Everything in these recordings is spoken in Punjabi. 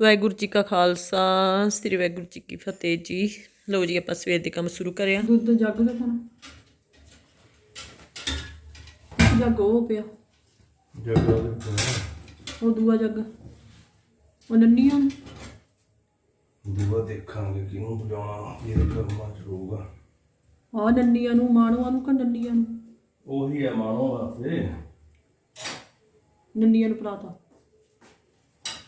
ਵਾਹਿਗੁਰੂ ਜੀ ਕਾ ਖਾਲਸਾ ਸ੍ਰੀ ਵਾਹਿਗੁਰੂ ਜੀ ਕੀ ਫਤਿਹ ਜੀ। ਲਓ ਜੀ ਆਪਾਂ ਸਵੇਰ ਦੇ ਕੰਮ ਸ਼ੁਰੂ ਕਰਿਆ ਦੁੱਧ ਜੱਗ ਦਾ ਖਾਣਾ। ਜੱਗ ਉਹ ਪਿਆ। ਉੱਤੇ ਉਹ ਦੂਆ ਜੱਗ। ਉਹ ਨੰਨੀਆਂ ਨੂੰ। ਦੂਆ ਦੇਖਾਂਗੇ ਕਿਹਨੂੰ ਬੁਲਾਉਣਾ ਜਿਹਦੇ ਕਰਮਾਂ ਚ ਹੋਊਗਾ ਆਹ ਨੰਨੀਆਂ ਨੂੰ ਮਾਣੋਆਂ ਨੂੰ ਕਿ ਨੰਨੀਆਂ ਨੂੰ? ਉਹੀ ਹੈ ਮਾਣੋ ਵਾਸਤੇ। ਨੰਨੀਆਂ ਨੂੰ ਪਰਾਤਾ।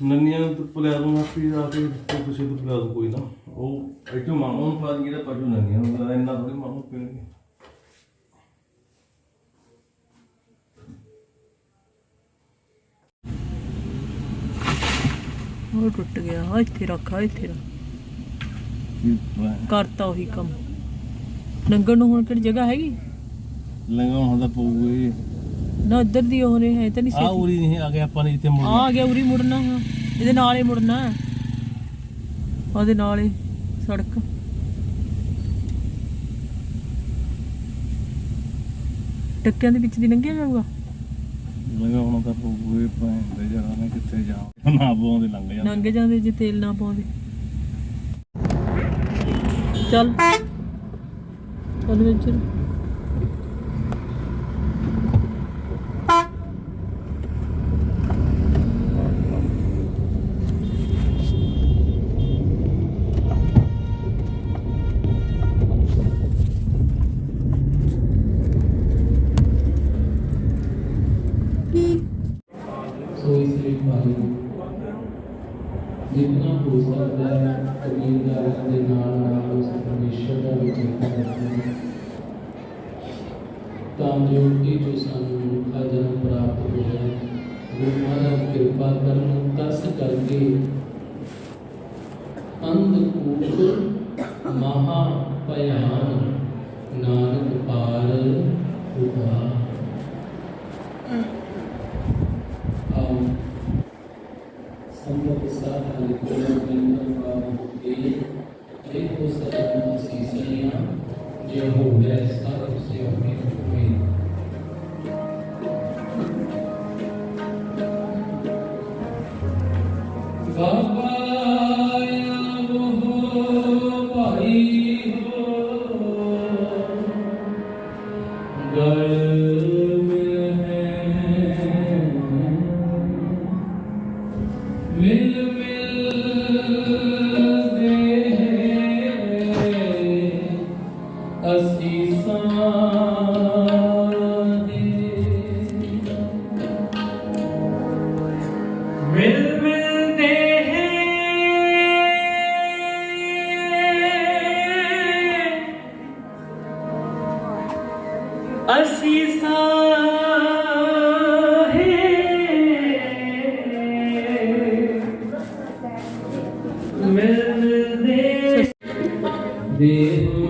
ਨੰਨੀਆਂ ਨੂੰ ਤਾਂ ਪੁਲਿਆ ਨੂੰ ਆਪੀ ਆ ਕੇ ਤੇ ਕਿਸੇ ਤੋਂ ਪੁਲਿਆ ਕੋਈ ਨਾ। ਉਹ ਇੱਥੇ ਮਾਣੋ ਨੂੰ ਪਾ ਜਿਹੜਾ ਪਜੂ ਨੰਨੀਆਂ ਨੂੰ ਇੰਨਾ ਥੋੜੀ ਮਾਣੋ ਪੀਣਗੇ ਉਹ ਟੁੱਟ ਗਿਆ ਆ ਇੱਥੇ ਰੱਖ ਆ ਇੱਥੇ ਰੱਖ। ਕਰਤਾ ਉਹੀ ਕੰਮ। ਨੰਗਣ ਨੂੰ ਹੁਣ ਕਿਹੜੀ ਜਗ੍ਹਾ ਹੈਗੀ? ਲੰਗਾਉਣ ਹੁੰਦਾ ਪਊਗੀ ਨਾ ਇੱਧਰ ਦੀ ਉਹ ਨੇ ਹੈ ਤਾਂ ਨਹੀਂ ਆ ਉਰੀ ਨਹੀਂ ਆ ਗਿਆ ਆਪਾਂ ਨੇ ਆ ਮੁੜਨਾ। ਆ ਗਿਆ ਉਰੀ ਮੁੜਨਾ ਹਾਂ। ਇਹਦੇ ਨਾਲ ਹੀ ਮੁੜਨਾ। ਹੈ। ਉਹਦੇ ਨਾਲ ਹੀ ਸੜਕ। ਟੱਕਿਆਂ ਦੇ ਵਿੱਚ ਦੀ ਲੰਘਿਆ ਜਾਊਗਾ? ਲੰਗਾਉਣ ਤਾਂ ਪਊਗੀ ਭੈਣ ਦੇ ਜਰਾ ਨੇ ਕਿੱਥੇ ਜਾ ਨਾ ਬੋਂਦੇ ਲੰਘ ਜਾਂਦੇ। ਲੰਘ ਜਾਂਦੇ ਜੇ ਤੇਲ ਨਾ ਪਾਉਂਦੇ ਚੱਲ। ਚੱਲ ਵਿੱਚ ਜਿੰਨਾ ਹੋ ਸਕਦਾ ਹੈ ਕਬੀਰਦਾਰ ਦੇ ਨਾਲ ਨਾਲ ਉਸ ਪਰਮੇਸ਼ਰ ਦਾ ਵੀ ਚਿੰਤਾ ਕਰਨਾ ਤਾਂ ਜੋ ਕਿ ਜੋ ਸਾਨੂੰ ਮੁਕਾ ਜਨਮ ਪ੍ਰਾਪਤ ਹੋਇਆ ਗੁਰੂ ਮਹਾਰਾਜ ਕਿਰਪਾ ਕਰਨ ਤਸ ਕਰਕੇ ਅੰਧਕੂਪ ਮਹਾ ਭਿਆਨ ਨਾਨਕ ਪਾਰ ਉਪਾ ਆਓ ਸੰਭਵ ਸਾਧ ਲਿਖਣਾ ਜਨਮ ਪਾਪ ਕੇ ਇਹ ਹੋ ਸਕਦਾ ਸੀਸੀਆਂ ਜੇ ਹੋਵੇ ਸਭ ਸੇ ਹੋਵੇ Deus.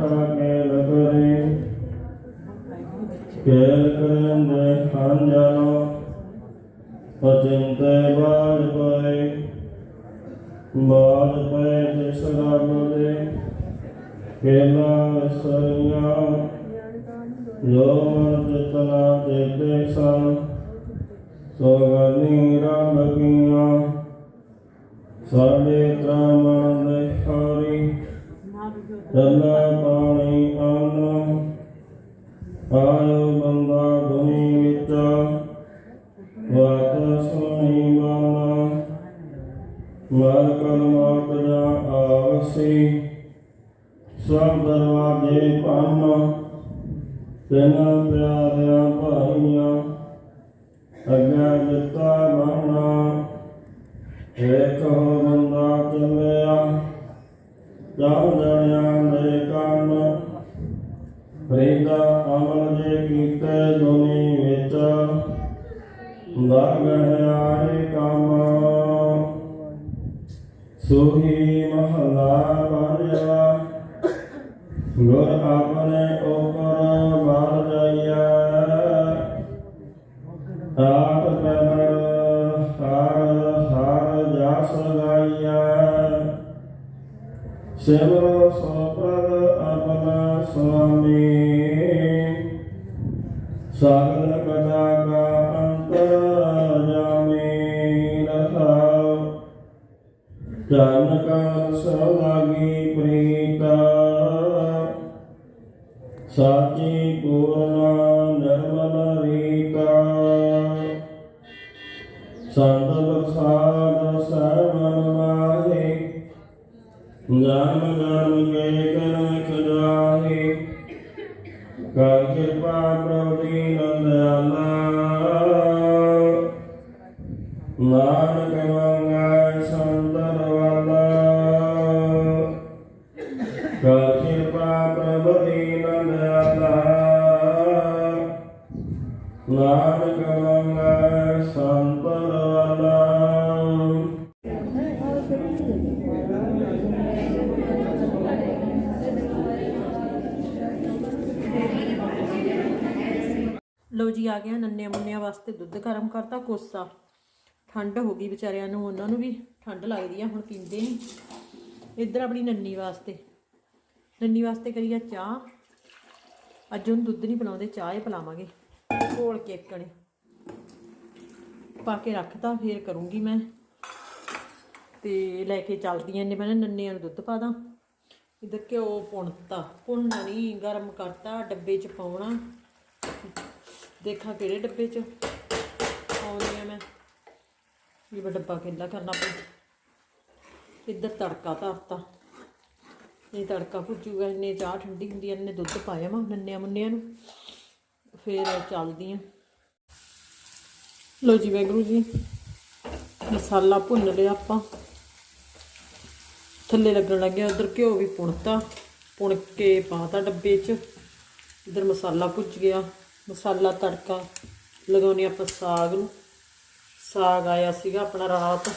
ਕੇ ਲਗਰੇ ਕੇਲ ਕਰਨ ਦੇ ਖਾਨ ਜਾਨੋ ਅਚਿੰਤੇ ਬਾਜ ਪਏ ਬਾਜ ਪਏ ਜਿਸ ਰੱਬ ਦੇ ਕੇਲਾ ਸਰੀਆਂ ਜੋ ਮਨ ਚਿਤਨਾ ਦੇ ਦੇ ਸੰ ਸੋਗਨੀ ਰੱਬ ਕੀਆਂ ਸਾਡੇ ਤ੍ਰਾਮਣ ਦੇ ਖਾਰੀ ਚੱਲਾ ਆਇਓ ਬੰਦਾ ਦੁਨੀ ਵਿੱਚ ਵਾਤ ਸੁਣੀ ਬਾਣਾ ਮਰ ਕਲਮਾਤ ਜਾ ਆਵਸੀ ਸਭ ਦਰਵਾਜੇ ਪੰਨ ਤਿੰਨ ਪਿਆਰਿਆਂ ਭਾਈਆਂ ਅੱਗੇ ਦਿੱਤਾ ਬਾਣਾ ਏਕ ਹੋ ਬੰਦਾ ਚੱਲਿਆ ਚਾਹ ਦਰ ਗਹਿਆਰੇ ਕੰਮ। ਸੁਹੀ ਮਹਲਾ ਬਾਰਿਆ ਗੁਰ ਆਪਣੇ ਉਪਰ ਬਾਰ ਜਾਈਆ ਆਪ ਪਹਿਰ ਹਰ ਹਰ ਜਸ ਗਾਈਆ ਸਿਮਰੋ ਸੋਪ੍ਰਦ ਆਪਣਾ ਸੁਆਮੀ। ਸਗਲ ਸੰਤ ਬਖਾਦ ਸਰਵਨ ਮਾਹੇ। ਜਨਮ ਜਨਮ ਕੇ ਕਰਮ ਖਜਾਹੇ ਕਰ ਕਿਰਪਾ ਪ੍ਰਭੂ ਦੀਨ ਦਇਆਲਾ ਨਾਨਕ ਆ ਗਿਆ, ਨੰਨਿਆਂ ਮੁੰਨਿਆਂ ਵਾਸਤੇ ਦੁੱਧ ਗਰਮ ਕਰਤਾ, ਕੋਸਾ। ਠੰਡ ਹੋ ਗਈ ਵਿਚਾਰਿਆਂ ਨੂੰ, ਉਹਨਾਂ ਨੂੰ ਵੀ ਠੰਡ ਲੱਗਦੀ ਆ, ਹੁਣ ਪੀਂਦੇ ਨਹੀਂ ਇੱਧਰ ਆਪਣੀ ਨੰਨੀ ਵਾਸਤੇ। ਨੰਨੀ ਵਾਸਤੇ ਕਰੀਆ ਚਾਹ। ਅੱਜ ਉਹਨੂੰ ਦੁੱਧ ਨਹੀਂ ਪਿਲਾਉਂਦੇ, ਚਾਹ ਹੀ ਪਿਲਾਵਾਂਗੇ। ਘੋਲ ਕੇ ਕਣੇ ਪਾ ਕੇ ਰੱਖਤਾ, ਫੇਰ ਕਰੂੰਗੀ ਮੈਂ। ਤੇ ਲੈ ਕੇ ਚੱਲਦੀਆਂ ਨੇ, ਮੈਂ ਨੰਨਿਆਂ ਨੂੰ ਦੁੱਧ ਪਾ ਦਾਂ। ਇੱਧਰ ਘਿਓ ਪੁਣਤਾ। ਪੁਣਨਾ ਨਹੀਂ ਗਰਮ ਕਰਤਾ, ਡੱਬੇ 'ਚ ਪਾਉਣਾ। ਦੇਖਾਂ ਕਿਹੜੇ ਡੱਬੇ 'ਚ ਪਾਉਣੀ ਆ ਮੈਂ। ਇਹ ਵਾ ਡੱਬਾ ਕਿੱਲਾ ਕਰਨਾ ਪਊ। ਇੱਧਰ ਤੜਕਾ ਧਰਤਾ। ਇਹ ਤੜਕਾ ਭੁੱਜੂਗਾ, ਇੰਨੇ ਚਾਹ ਠੰਡੀ ਹੁੰਦੀ ਐ ਇੰਨੇ ਦੁੱਧ ਪਾਇਆ ਮੈਂ ਨੰਨਿਆਂ ਮੁੰਨਿਆਂ ਨੂੰ। ਫੇਰ ਚੱਲਦੀ ਆ ਲੋ ਜੀ ਵੈਗਰੂ ਜੀ, ਮਸਾਲਾ ਭੁੰਨ ਲਿਆ ਆਪਾਂ। ਥੱਲੇ ਲੱਗਣ ਲੱਗਿਆ ਉਧਰ ਘਿਓ ਵੀ ਪੁਣਤਾ। ਪੁਣ ਕੇ ਪਾਤਾ ਡੱਬੇ 'ਚ। ਇਧਰ ਮਸਾਲਾ ਭੁੱਜ ਗਿਆ। ਮਸਾਲਾ ਤੜਕਾ ਲਗਾਉਣੀ ਆਪਾਂ ਸਾਗ ਨੂੰ। ਸਾਗ ਆਇਆ ਸੀਗਾ ਆਪਣਾ ਰਾਤ।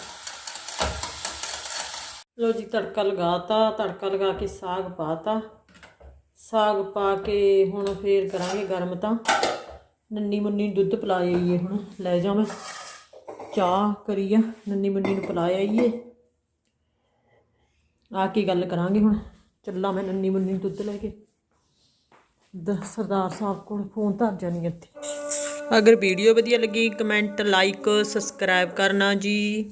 ਲੋ ਜੀ, ਤੜਕਾ ਲਗਾਤਾ, ਤੜਕਾ ਲਗਾ ਕੇ ਸਾਗ ਪਾਤਾ। ਸਾਗ ਪਾ ਕੇ ਹੁਣ ਫੇਰ ਕਰਾਂਗੇ ਗਰਮ ਤਾਂ। ਨੰਨੀ ਮੁੰਨੀ ਨੂੰ ਦੁੱਧ ਪਿਲਾ ਆਈਏ ਹੁਣ। ਲੈ ਜਾ ਮੈਂ। ਚਾਹ ਕਰੀ ਆ, ਨੰਨੀ ਮੁੰਨੀ ਨੂੰ ਪਿਲਾ ਆਈਏ। ਆ ਕੇ ਗੱਲ ਕਰਾਂਗੇ ਹੁਣ। ਚੱਲਾਂ ਮੈਂ ਨੰਨੀ ਮੁੰਨੀ ਨੂੰ ਦੁੱਧ ਲੈ ਕੇ। ਦ ਸਰਦਾਰ ਸਾਹਿਬ ਕੋਲ ਫੋਨ ਧਰ ਜਾਣੀ ਇੱਥੇ। ਅਗਰ ਵੀਡੀਓ ਵਧੀਆ ਲੱਗੀ ਕਮੈਂਟ ਲਾਈਕ ਸਬਸਕ੍ਰਾਈਬ ਕਰਨਾ ਜੀ।